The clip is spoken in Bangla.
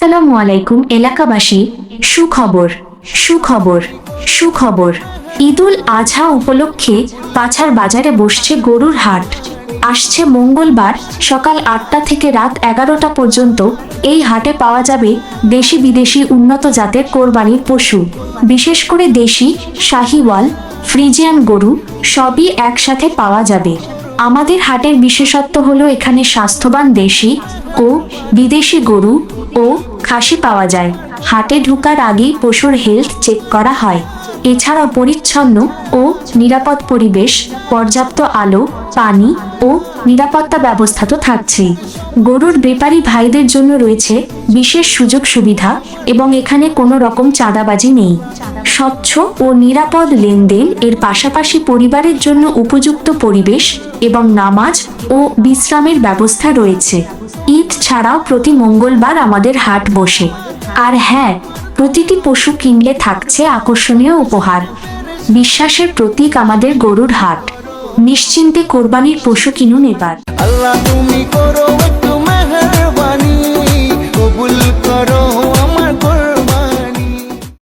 সালামু আলাইকুম, এলাকাবাসী। সুখবর সুখবর সুখবর। ঈদুল আজহা উপলক্ষে পাছার বাজারে বসছে গরুর হাট। আসছে মঙ্গলবার সকাল আটটা থেকে রাত এগারোটা পর্যন্ত এই হাটে পাওয়া যাবে দেশি বিদেশি উন্নত জাতের কোরবানির পশু। বিশেষ করে দেশি, শাহিওয়াল, ফ্রিজিয়ান গরু সবই একসাথে পাওয়া যাবে। আমাদের হাটের বিশেষত্ব হলো এখানে স্বাস্থ্যবান দেশি ও বিদেশি গরু ও খাসি পাওয়া যায়। হাটে ঢুকার আগেই পশুর হেলথ চেক করা হয়। এছাড়াও পরিচ্ছন্ন ও নিরাপদ পরিবেশ, পর্যাপ্ত আলো, পানি ও নিরাপত্তা ব্যবস্থা তো থাকছেই গরুর বেপারী ভাইদের জন্য রয়েছে বিশেষ সুযোগ সুবিধা এবং এখানে কোনো রকম চাঁদাবাজি নেই। স্বচ্ছ ও নিরাপদ লেনদেন এর পাশাপাশি পরিবারের জন্য উপযুক্ত পরিবেশ এবং নামাজ ও বিশ্রামের ব্যবস্থা রয়েছে। ঈদ ছাড়াও প্রতি মঙ্গলবার আমাদের হাট বসে। আর হ্যাঁ প্রতিটি পশু কিনলে থাকছে আকর্ষণীয় উপহার। বিশ্বাসের প্রতীক আমাদের গরুর হাট। নিশ্চিন্তে কোরবানির পশু কিনুন এবার। আল্লাহ তুমি করো